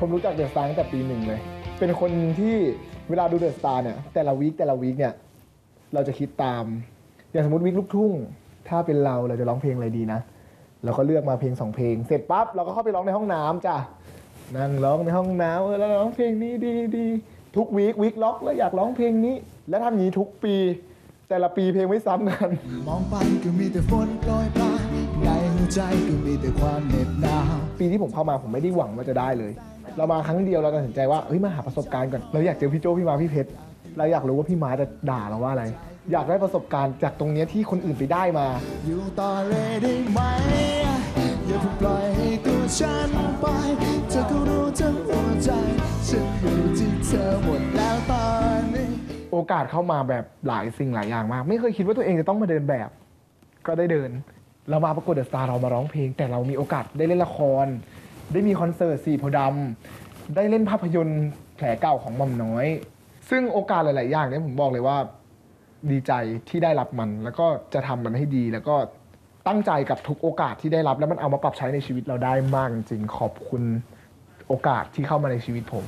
ผมรู้จักเดอะสตาร์ตั้งแต่ปีหนึ่งเลย เป็นคนที่เวลาดูเดอะสตาร์เนี่ยแต่ละวีคแต่ละวีคเนี่ยเราจะคิดตาม อย่างสมมติวีคลูกทุ่ง ถ้าเป็นเราเราจะร้องเพลงอะไรดีนะเราก็เลือกมาเพลงสองเพลง เสร็จปั๊บเราก็เข้าไปร้องในห้องน้ำจ้ะนั่งร้องในห้องน้ำเออแล้วร้องเพลงนี้ดีดีทุกวีควีคล็อกแล้วอยากร้องเพลงนี้ และทำอย่างนี้ทุกปี แต่ละปีเพลงไม่ซ้ำกันมองไปก็มีแต่ฝนโปรยปลายในหัวใจก็มีแต่ความเหน็บหนาวปีที่ผมเข้ามาผมไม่ได้หวังว่าจะได้เลย เรามาครั้งเดียวเราตัดสินใจว่าเฮ้ยมาหาประสบการณ์ก่อนเราอยากเจอพี่โจพี่มาพี่เพชรเราอยากรู้ว่าพี่มาจะด่าเราว่าอะไร อยากได้ประสบการณ์จากตรงเนี้ยที่คนอื่นไปได้มา อยู่ต่อเลยได้ไหมอย่าเพิ่งปล่อยให้ตัวฉันไปเธอก็รู้ทั้งหัวใจฉันอยู่ที่เธอหมดแล้วตอนนี้โอกาสเข้ามาแบบหลายสิ่งหลายอย่างมาก ไม่เคยคิดว่าตัวเองจะต้องมาเดินแบบ ก็ได้เดิน เรามาประกวดเดอะสตาร์เรามาร้องเพลง แต่เรามีโอกาสได้เล่นละคร ได้มีคอนเสิร์ตสี่โพธิ์ดำได้เล่นภาพยนตร์แผลเก่าของหม่อมน้อย ซึ่งโอกาสหลาย ๆ อย่างเนี่ยผมบอกเลยว่า ดีใจที่ได้รับมัน แล้วก็จะทำมันให้ดีแล้วก็ตั้งใจกับทุกโอกาสที่ได้รับ แล้วมันเอามาปรับใช้ในชีวิตเราได้มากจริงๆขอบคุณโอกาสที่เข้ามาในชีวิตผม